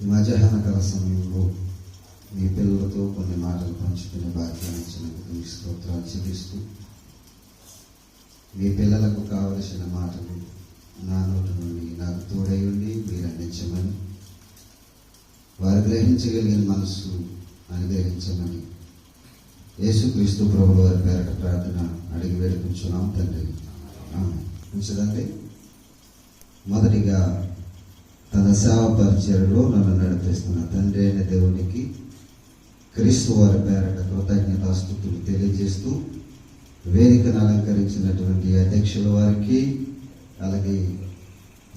ఈ సమయంలో మీ పిల్లలతో కొన్ని మాటలు పంచుకునే భాగ్యాన్ని ఇచ్చినందుకు మీ స్తోత్రాలు చెల్లిస్తూ మీ పిల్లలకు కావలసిన మాటలు నా నోటి నుండి నాకు తోడై ఉండి మీరు అందించమని వారు గ్రహించగలిగిన మనస్సు అనుగ్రహించమని యేసుక్రీస్తు ప్రభు వారి పేరట ప్రార్థన అడిగి వేడుకుంటున్నాం తండ్రి. ఉంచదండి. మొదటిగా తన సేవ పరిచయలో నన్ను నడిపిస్తున్న తండ్రి అయిన దేవునికి క్రీస్తు వారి పేరట కృతజ్ఞతాస్థుతులు తెలియజేస్తూ వేదికను అలంకరించినటువంటి అధ్యక్షుల వారికి అలాగే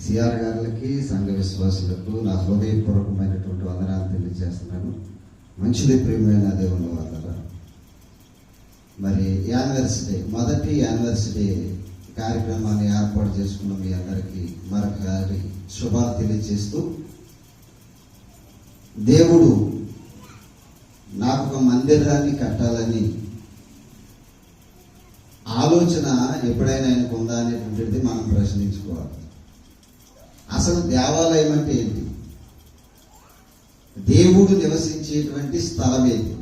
సిఆర్ గారికి సంఘ విశ్వాసులకు నా హృదయపూర్వకమైనటువంటి వందనాలు తెలియజేస్తున్నాను. మంచిది ప్రియమైన దేవుని వాళ్ళ మరి యానివర్సిటీ మొదటి యానివర్సిటీ కార్యక్రమాన్ని ఏర్పాటు చేసుకున్న మీ అందరికీ మరొకసారి శుభాలు తెలియజేస్తూ దేవుడు నాకు ఒక మందిరాన్ని కట్టాలని ఆలోచన ఎప్పుడైనా ఆయనకు ఉందా అనేటువంటిది మనం ప్రశ్నించుకోవాలి. అసలు దేవాలయం అంటే ఏంటి? దేవుడు నివసించేటువంటి స్థలం ఏంటి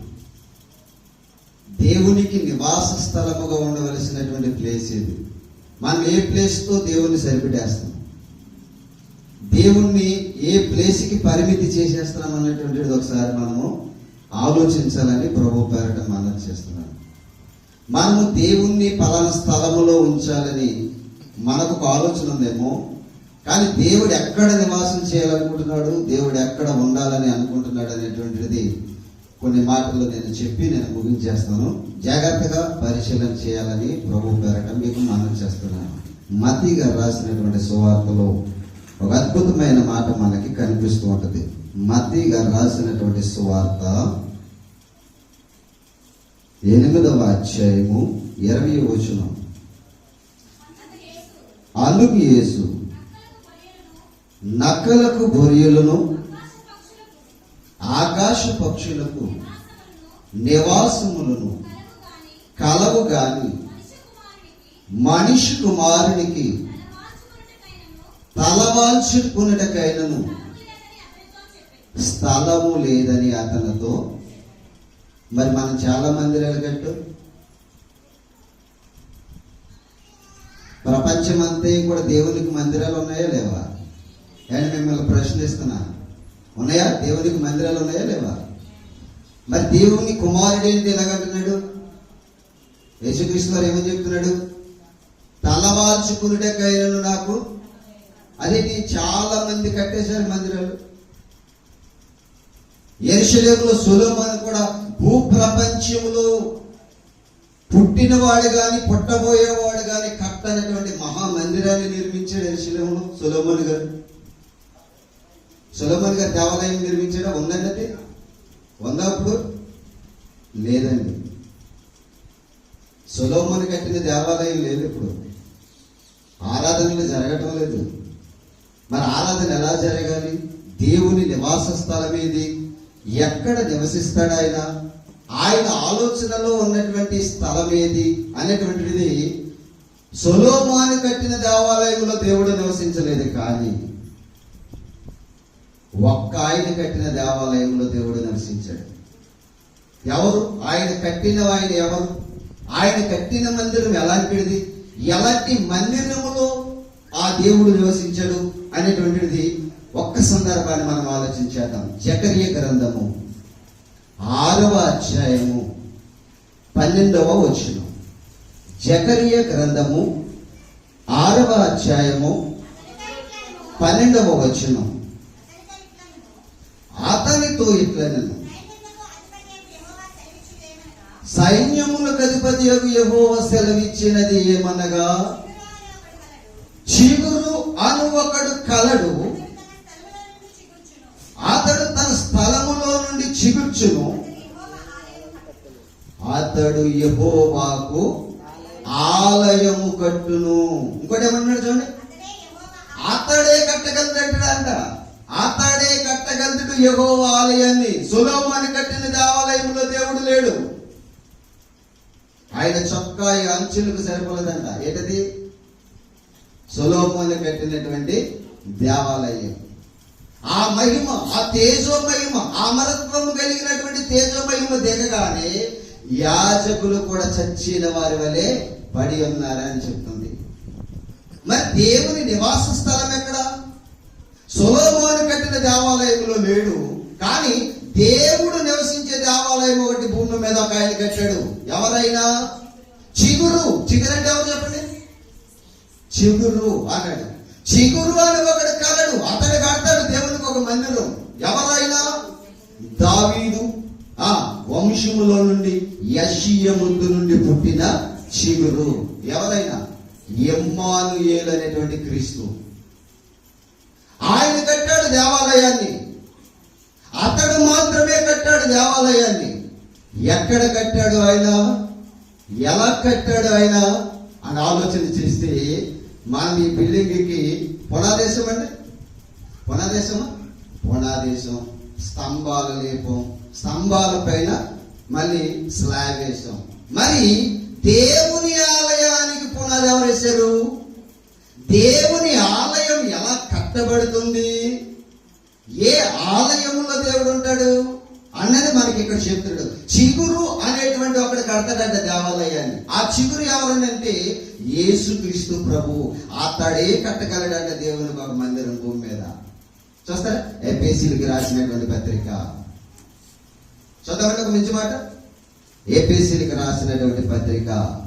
దేవునికి నివాస స్థలముగా ఉండవలసినటువంటి ప్లేస్ ఏది? మనం ఏ ప్లేస్తో దేవుని సరిపెట్టేస్తాం? దేవుణ్ణి ఏ ప్లేస్కి పరిమితి చేసేస్తున్నాం అనేటువంటిది ఒకసారి మనము ఆలోచించాలని ప్రభు పేరట మనం చేస్తున్నాను. మనము దేవుణ్ణి పలానా స్థలములో ఉంచాలని మనకు ఒక ఆలోచన ఉందేమో కానీ దేవుడు ఎక్కడ నివాసం చేయాలనుకుంటున్నాడు దేవుడు ఎక్కడ ఉండాలని అనుకుంటున్నాడు అనేటువంటిది కొన్ని మాటలు నేను చెప్పి నేను ముగించేస్తాను. జాగ్రత్తగా పరిశీలన చేయాలని ప్రభు పేరట మీకు మనం చేస్తున్నాను. మతిగా రాసినటువంటి సువార్తలో ఒక అద్భుతమైన మాట మనకి కనిపిస్తూ ఉంటుంది. మతి గారు రాసినటువంటి సువార్త ఎనిమిదవ అధ్యాయము ఇరవై వచనం. అందుకు యేసు నక్కలకు బొరియలను ఆకాశ పక్షులకు నివాసములను కలవు గాని మనిషి కుమారునికి తలవాల్చుకున్నటకైనను స్థలము లేదని అతనితో మరి మనం చాలా మందిరాలు కట్టు ప్రపంచమంతా కూడా దేవునికి మందిరాలు ఉన్నాయా లేవా? అని మిమ్మల్ని ప్రశ్నిస్తున్నా. ఉన్నాయా? దేవునికి మందిరాలు ఉన్నాయా లేవా? మరి దేవుని కుమారుడు ఏంటి ఎలాగంటున్నాడు యేసుకృష్ణ వారు ఏమని చెప్తున్నాడు? తలవాల్చుకున్నటకైనను నాకు అదేంటి చాలా మంది కట్టేశారు మందిరాలు. ఎరుషలేములో సులోమన్ కూడా భూప్రపంచంలో పుట్టినవాడు కానీ పుట్టబోయేవాడు కానీ కట్టనటువంటి మహామందిరాన్ని నిర్మించాడు ఎరుషలేములో సులోమన్ గారు. సులోమన్ గారు దేవాలయం నిర్మించడం? ఉందండి. అది ఉందా అప్పుడు లేదండి. సులోమన్ కట్టిన దేవాలయం లేదు ఇప్పుడు. ఆరాధనలు జరగటం లేదు. మరి ఆరాధన ఎలా జరగాలి? దేవుని నివాస స్థలం ఏది? ఎక్కడ నివసిస్తాడు ఆయన? ఆయన ఆలోచనలో ఉన్నటువంటి స్థలం ఏది? అనేటువంటిది సొలోమాను కట్టిన దేవాలయంలో దేవుడు నివసించలేదు కానీ ఒక్క ఆయన కట్టిన దేవాలయంలో దేవుడు నివసించాడు. ఎవరు? ఆయన కట్టిన ఆయన ఎవరు? ఆయన కట్టిన మందిరం ఎలాంటిది? ఎలాంటి మందిరములో ఆ దేవుడు నివసించాడు? అనేటువంటిది ఒక్క సందర్భాన్ని మనం ఆలోచించేద్దాం జకర్య గ్రంథము ఆరవ అధ్యాయము పన్నెండవ వచనం. జకర్య గ్రంథము ఆరవ అధ్యాయము పన్నెండవ వచనం. అతనితో ఇట్లనను సైన్యములకు అధిపతి యహోవ సెలవిచ్చినది ఏమనగా చిగురు అను ఒకడు కలడు. అతడు తన స్థలములో నుండి చిగుర్చును. అతడు యహోవాకు ఆలయము కట్టును. ఇంకోటి ఏమన్నాడు చూడండి? అతడే కట్టగలుగుతాడంట అతడే కట్టగలుగుతాడు యహోవా ఆలయాన్ని. సులోమాని కట్టిన దేవాలయంలో దేవుడు లేడు. ఆయన చొక్కా అంచులకు సరిపోలేదంట. ఏంటది? సులోభములు కట్టినటువంటి దేవాలయం. ఆ మహిమ ఆ తేజో మహిమ ఆ అమరత్వము కలిగినటువంటి తేజో మహిమ దిగగానే యాజకులు కూడా చచ్చిన వారి వలె పడి ఉన్నారని చెప్తుంది. మరి దేవుని నివాస స్థలం ఎక్కడ? సులోభములు కట్టిన దేవాలయంలో లేడు. కానీ దేవుడు నివసించే దేవాలయం ఒకటి భూమి మీద ఒక ఆయన కట్టాడు. ఎవరైనా? చిగురు. చిగురు అంటే ఎవరు చెప్పండి? చిగురు అన్నాడు చిగురు అని ఒకడు కలడు అతడు కడతాడు దేవునికి ఒక మందిరం. ఎవరైనా? దావీదు. ఆ వంశములో నుండి యశీయ ముందు నుండి పుట్టిన చిగురు. ఎవరైనా? ఎమ్మానుయేలు అనేటువంటి క్రీస్తు. ఆయన కట్టాడు దేవాలయాన్ని. అతడు మాత్రమే కట్టాడు దేవాలయాన్ని. ఎక్కడ కట్టాడు ఆయన? ఎలా కట్టాడు ఆయన? అని ఆలోచన చేస్తే మా ఈ బిల్డింగ్కి పునాదేశం అండి. పునాదేశమా? పునాదేశం. స్తంభాల లేపం. స్తంభాల పైన మళ్ళీ స్లాబ్ వేసాం మరి దేవుని ఆలయానికి పునాది ఎవరు వేశారు? దేవుని ఆలయం ఎలా కట్టబడుతుంది? ఏ ఆలయంలో దేవుడు ఉంటాడు? అన్నది మనకి ఇక్కడ చెప్తాడు చిగురు అనేటువంటి కడతాడంట దేవాలయాన్ని. ఆ చిగురు ఎవరనంటే యేసుక్రీస్తు ప్రభు అతడే కట్టగలడంట దేవుని ఒక మందిరం భూమి మీద. చూస్తారా? ఎపిఎస్సీలకి రాసినటువంటి పత్రిక. చదవండి ఒక మంచి మాట. ఏపీసీలకు రాసినటువంటి పత్రిక.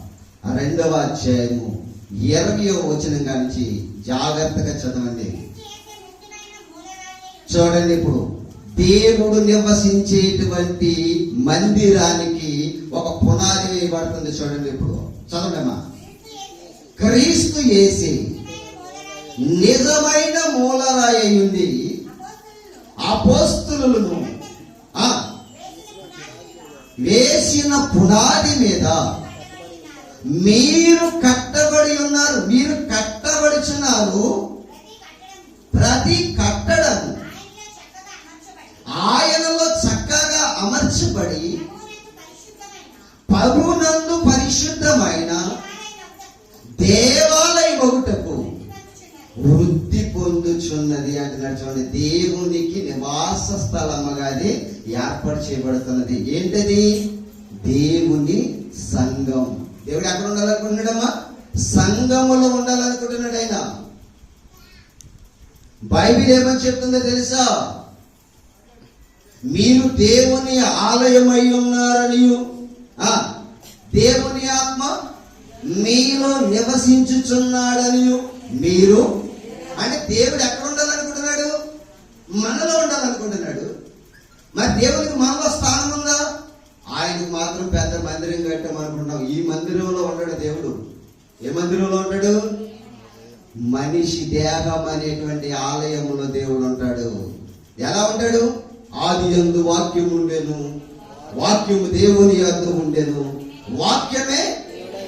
రెండవ అధ్యాయము ఇరవయో వచనం కానించి జాగ్రత్తగా చదవండి. చూడండి ఇప్పుడు. దేవుడు నివసించేటువంటి మందిరానికి చేయబడుతుంది చూడండి ఇప్పుడు. చదవడమ్మా. క్రీస్తు ఏసి నిజమైన మూలరాయి ఉంది అపోస్తులను వేసిన పునాది మీద మీరు కట్టబడి ఉన్నారు మీరు కట్టబడుచున్నారు. ప్రతి కట్టడం ఆయనలో చక్కగా అమర్చబడి ప్రభునందు పరిశుద్ధమైన దేవాలయం ఒకటకు వృద్ధి పొందుచున్నది అంటున్నాడు చూడండి దేవునికి నివాస స్థలముగా అది ఏర్పాటు చేయబడుతున్నది. ఏంటది? దేవుని సంఘం. దేవుడు ఎక్కడ ఉండాలనుకుంటున్నాడమ్మా? సంఘములో ఉండాలనుకుంటున్నాడు ఆయన. బైబిల్ ఏమని చెప్తుందో తెలుసా? మీరు దేవుని ఆలయమై ఉన్నారని దేవుని ఆత్మ మీలో నివసించుచున్నాడని మీరు? అంటే దేవుడు ఎక్కడ ఉండాలనుకుంటున్నాడు? మనలో ఉండాలనుకుంటున్నాడు. మరి దేవునికి మనలో స్థానం ఉందా? ఆయనకు మాత్రం పెద్ద మందిరం కట్టామనుకుంటున్నాం ఈ మందిరంలో ఉన్నాడు దేవుడు. ఏ మందిరంలో ఉంటాడు? మనిషి దేహం అనేటువంటి ఆలయంలో దేవుడు ఉంటాడు. ఎలా ఉంటాడు? ఆది ఎందు వాక్యం ఉండేను వాక్యము దేవుని యొద్ద ఉండేను. వాక్యమే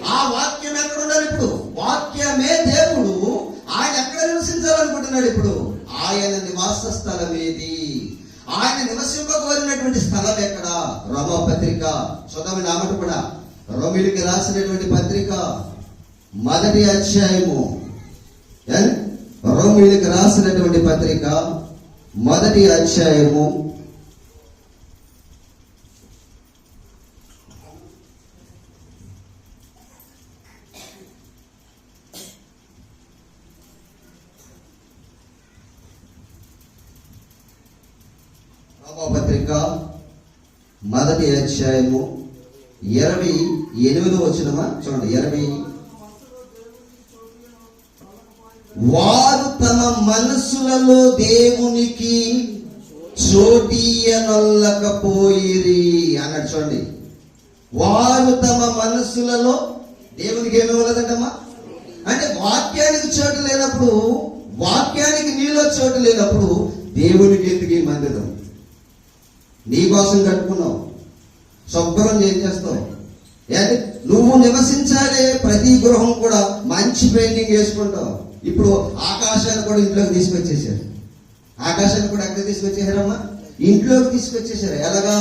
ఆ వాక్యం ఎక్కడ ఉండాలి ఇప్పుడు? వాక్యమే దేవుడు. ఆయన ఎక్కడ నివసించాలనుకుంటున్నాడు ఇప్పుడు? ఆయన నివాస స్థలం ఏది ఆయన నివసింపకోరినటువంటి స్థలం ఎక్కడ? రోమ పత్రిక. చూద్దాం నామట కూడా. రోమిలికి రాసినటువంటి పత్రిక. మొదటి అధ్యాయము. ఏం? రోమిలికి రాసినటువంటి పత్రిక. మొదటి అధ్యాయము రోమపత్రిక మొదటి అధ్యాయము ఇరవై ఎనిమిది వచ్చినమా చూడండి ఇరవై. వారు తమ మనసులలో దేవునికి చోటీయనొల్లకపోయిరి అన్నాడు చూడండి. వారు తమ మనసులలో దేవునికి ఏమి ఇవ్వలేదంటమ్మా? అంటే వాక్యానికి చోటు లేనప్పుడు వాక్యానికి నీలో చోటు లేనప్పుడు దేవునికి ఎందుకు ఈ మందిరం? నీ కోసం కట్టుకున్నావు. శుభ్రం ఏం చేస్తావు? నువ్వు నివసించాలే ప్రతి గృహం కూడా మంచి పెయింటింగ్ వేసుకుంటావు. ఇప్పుడు ఆకాశాన్ని కూడా ఇంట్లోకి తీసుకొచ్చేసారు ఆకాశాన్ని కూడా ఎక్కడ తీసుకొచ్చేసారమ్మా ఇంట్లోకి తీసుకొచ్చేసారు ఎలాగా?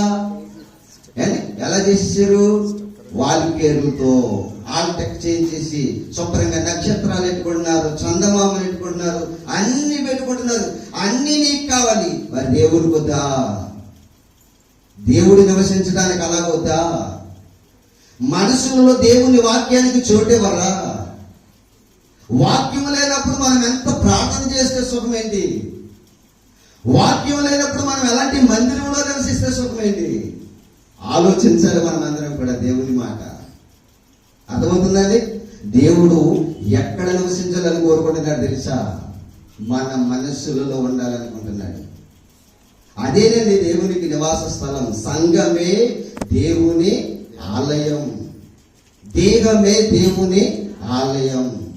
ఏంటి ఎలా చేసేసారు వాల్కేరులతో ఆల్టెక్ చేంజ్ చేసి శుభ్రంగా నక్షత్రాలు పెట్టుకుంటున్నారు చందమామలు పెట్టుకుంటున్నారు అన్ని పెట్టుకుంటున్నారు. అన్ని నీకు కావాలి. మరి దేవుడు వద్దా? దేవుడు నివసించడానికి అలాగొద్దా మనసులో దేవుని వాక్యానికి చోటెవరా వాక్యం లేనప్పుడు మనం ఎంత ప్రార్థన చేస్తే సుఖం ఏంటి వాక్యం లేనప్పుడు మనం ఎలాంటి మందిరంలో నివసిస్తే సుఖమేంటి? ఏంటి ఆలోచించాలి మనం అందరం కూడా దేవుని మాట. అర్థమవుతుందండి? దేవుడు ఎక్కడ నివసించాలని కోరుకుంటున్నాడు తెలుసా? మన మనస్సులలో ఉండాలనుకుంటున్నాడు. అదేనండి దేవునికి నివాస స్థలం. సంఘమే దేవుని ఆలయం. దేహమే దేవుని ఆలయం.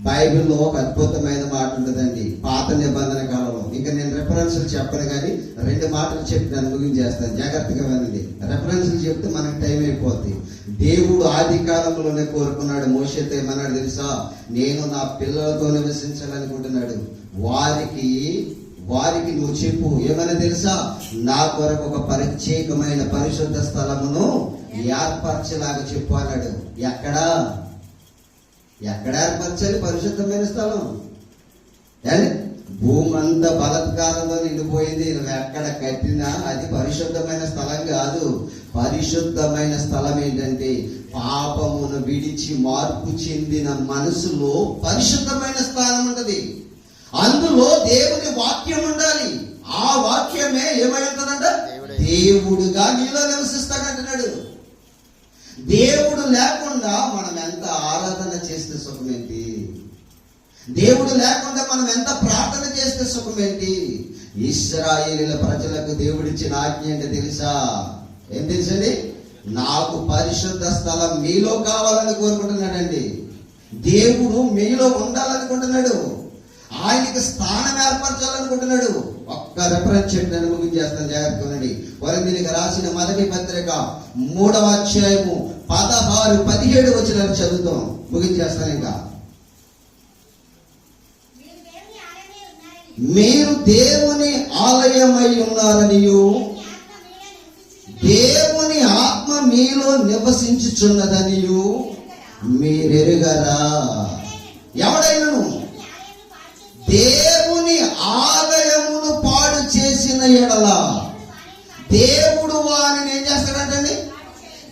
బైబిల్లో ఒక అద్భుతమైన మాట ఉంటుందండి. పాత నిబంధన కాలంలో. ఇంకా నేను రెఫరెన్స్లు చెప్పను కానీ రెండు మాటలు చెప్పి దాన్ని ముగించేస్తాను. జాగ్రత్తగా వినండి. రెఫరెన్స్లు చెప్తే మనకు టైం అయిపోద్ది. దేవుడు ఆది కాలంలోనే కోరుకున్నాడు. మోసతో ఏమన్నాడు తెలుసా? నేను నా పిల్లలతో నివసించాలనుకుంటున్నాడు. వారికి వారికి నువ్వు చెప్పు. ఏమైనా తెలుసా? నా కొరకు ఒక ప్రత్యేకమైన పరిశుద్ధ స్థలమును ఏర్పరచలాగా చెప్పు అన్నాడు. ఎక్కడా? ఎక్కడ ఏర్పరచాలి? పరిశుద్ధమైన స్థలం. ఏమండి? భూమి అంతా బలత్కారంలో నిండిపోయింది. నువ్వు ఎక్కడ కట్టినా అది పరిశుద్ధమైన స్థలం కాదు. పరిశుద్ధమైన స్థలం ఏంటంటే పాపమును విడిచి మార్పు చెందిన మనసులో పరిశుద్ధమైన స్థానం ఉంటది. అందులో దేవుని వాక్యం ఉండాలి. ఆ వాక్యమే ఏమై ఉంటుందంట దేవుడే. దేవుడుగా నీలో నివసిస్తాడంటున్నాడు. దేవుడు లేకుండా మనం ఎంత ఆరాధన చేస్తే సుఖమేంటి? దేవుడు లేకుండా మనం ఎంత ప్రార్థన చేస్తే సుఖమేంటి? ఇస్రాయేలీల ప్రజలకు దేవుడిచ్చిన ఆజ్ఞ ఏంటి తెలుసా? ఏం తెలుసండి? నాకు పరిశుద్ధ స్థలం మీలో కావాలని కోరుకుంటున్నాడండి. దేవుడు మీలో ఉండాలనుకుంటున్నాడు. ఆయనకి స్థానం ఏర్పరచాలనుకుంటున్నాడు. ఒక్క రెఫరెన్స్ చెప్పిన ముగించేస్తాను. జాగ్రత్తగా ఉండండి. వరందినికి రాసిన మొదటి పత్రిక మూడవ అధ్యాయము పదహారు పదిహేడు వచ్చిన చదువుతాం. ముగించేస్తాను ఇంకా. మీరు దేవుని ఆలయమై ఉన్నారని ఉన్నారనియు దేవుని ఆత్మ మీలో నివసించుచున్నదనియు మీరెరుగరా? ఎవడైనను? దేవుడు వారిని ఏం చేస్తాడంటండి?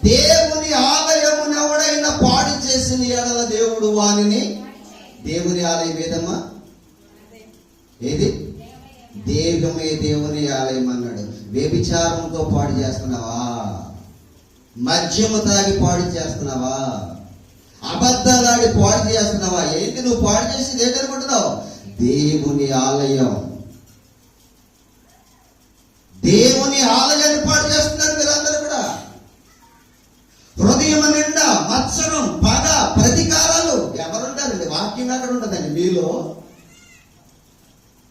దేవుని ఆలయమున ఎవడైనా పాడు చేసిన ఎడల దేవుడు వానిని దేవుని ఆలయం ఏదమ్మా? ఏది? దేవమే దేవుని ఆలయం అన్నాడు. వ్యభిచారంతో పాడు చేస్తున్నావా? మద్యము తాగి పాడు చేస్తున్నావా? అబద్ధాలాడి పాడు చేస్తున్నావా? ఏంటి నువ్వు పాడు చేసి ఏంటనుకుంటున్నావు దేవుని ఆలయం. దేవుని ఆలయాన్ని ఏర్పాటు చేస్తున్నారు మీరందరూ కూడా. హృదయం నిండా మత్సరం పగ ప్రతీకారాలు ఎవరుంటారండి? వాక్యం ఎక్కడ ఉండదండి మీలో?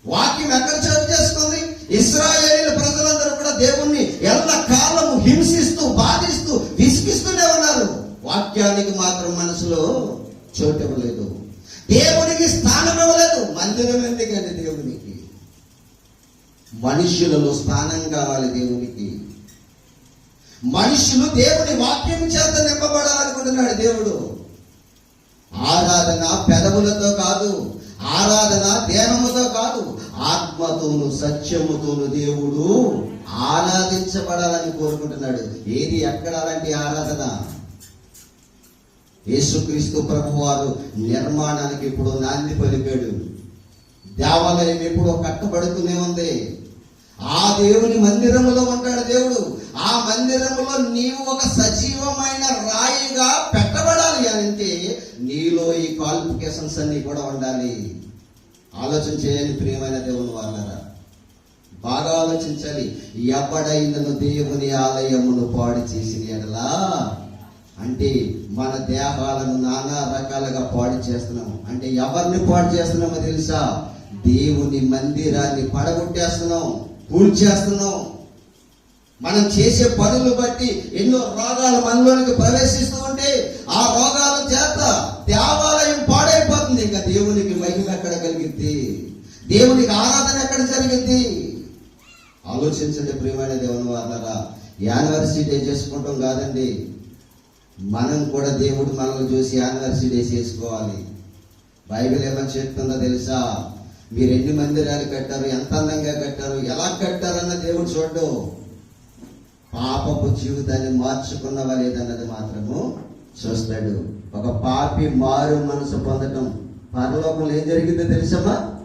వాక్యం ఎక్కడ చోటు చేసుకుంది? ఇస్రాయేలీల ప్రజలందరూ కూడా దేవుణ్ణి ఎల్ల కాలము హింసిస్తూ బాధిస్తూ విసిగిస్తూనే ఉన్నారు. వాక్యానికి మాత్రం మనసులో చోటు ఇవ్వలేదు దేవునికి స్థానం ఇవ్వలేదు మందిరం ఎందుకండి దేవునికి మనుషులలో స్థానం కావాలి దేవునికి. మనుషులు దేవుని వాక్యం చేత నింపబడాలనుకుంటున్నాడు దేవుడు. ఆరాధన పెదవులతో కాదు ఆరాధన దేహముతో కాదు ఆత్మతోను సత్యముతోను దేవుడు ఆరాధించబడాలని కోరుకుంటున్నాడు. ఏది ఎక్కడ అలాంటి ఆరాధన? యేసుక్రీస్తు ప్రభు వారు నిర్మాణానికి ఇప్పుడు నాంది పలికాడు. దేవాలయం ఎప్పుడో కట్టబడుతూనే ఉంది. ఆ దేవుని మందిరములో ఉంటాడు దేవుడు. ఆ మందిరములో నీవు ఒక సజీవమైన రాయిగా పెట్టబడాలి అంటే నీలో ఈ క్వాలిఫికేషన్స్ అన్ని కూడా ఉండాలి. ఆలోచన చేయండి ప్రియమైన దేవుని వాళ్ళరా బాగా ఆలోచించాలి. ఎవడైనను దేవుని ఆలయమును పాడు చేసిన ఎడలా అంటే మన దేహాలను నానా రకాలుగా పాడు చేస్తున్నాము. అంటే ఎవరిని పాడు చేస్తున్నామో తెలుసా? దేవుని మందిరాన్ని పడగొట్టేస్తున్నాం. కూల్చేస్తున్నాం మనం చేసే పనులు బట్టి ఎన్నో రోగాలు మనలోనికి ప్రవేశిస్తూ ఉంటే ఆ రోగాల చేత దేవాలయం పాడైపోతుంది. ఇంకా దేవునికి మహిమ ఎక్కడ కలిగింది? దేవునికి ఆరాధన ఎక్కడ జరిగింది? ఆలోచించండి ప్రియమైన దేవుని వాళ్ళరా యానివర్సరీ డే చేసుకుంటాం కాదండి. మనం కూడా దేవుడు మనల్ని చూసి యానివర్సరీ డే చేసుకోవాలి. బైబిల్ ఏమని చెప్తుందో తెలుసా? మీరు ఎన్ని మందిరాలు కట్టారు? ఎంత అందంగా కట్టారు? ఎలా కట్టారన్న దేవుడు చూడ్డు. పాపపు జీవితాన్ని మార్చుకున్నవా లేదన్నది మాత్రము చూస్తాడు. ఒక పాపి మారు మనసు పొందటం. పరలోకంలో ఏం జరిగిందో తెలుసమ్మా?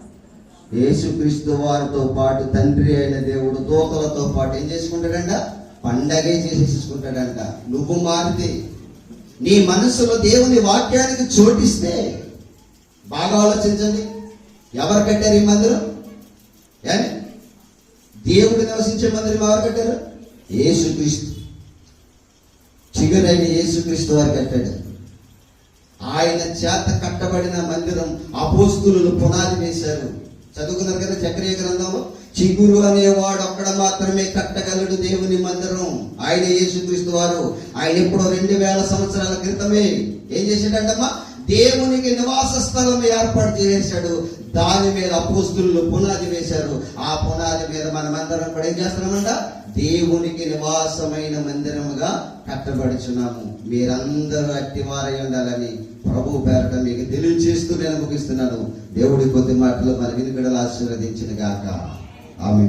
యేసుక్రీస్తు వారితో పాటు తండ్రి అయిన దేవుడు దూతలతో పాటు ఏం చేసుకుంటాడంట? పండగే చేసేసుకుంటాడంట. నువ్వు మారితే నీ మనసులో దేవుని వాక్యానికి చోటిస్తే బాగా ఆలోచించండి. ఎవరు కట్టారు ఈ మందిరం? ఏ దేవుడు నివసించే మందిరం ఎవరు కట్టారు? ఏసుక్రీస్తు చిగురైన యేసుక్రీస్తు వారు కట్టాడు. ఆయన చేత కట్టబడిన మందిరం అపోస్తులు పునాది వేశారు. చదువుకున్నారు కదా చక్రీయ గ్రంథంలో చిగురు అనేవాడు అక్కడ మాత్రమే కట్టగలడు దేవుని మందిరం. ఆయన యేసుక్రీస్తు వారు. ఆయన ఎప్పుడో రెండు వేల సంవత్సరాల క్రితమే ఏం చేశాడంటమ్మా? దేవునికి నివాస స్థలం ఏర్పాటు చేశాడు. దాని మీద అపోస్తులు పునాది వేశారు. ఆ పునాది మీద మనమందరం కూడా ఏం చేస్తున్నామంట? దేవునికి నివాసమైన మందిరముగా కట్టబడుచున్నాము. మీరందరూ అట్టివారై ఉండాలని ప్రభు పేరట మీకు తెలియజేస్తూ నేను ముగిస్తున్నాను. దేవుడి కొద్ది మాటలు మన వినికిడలు ఆశీర్వదించిన గాక. ఆమె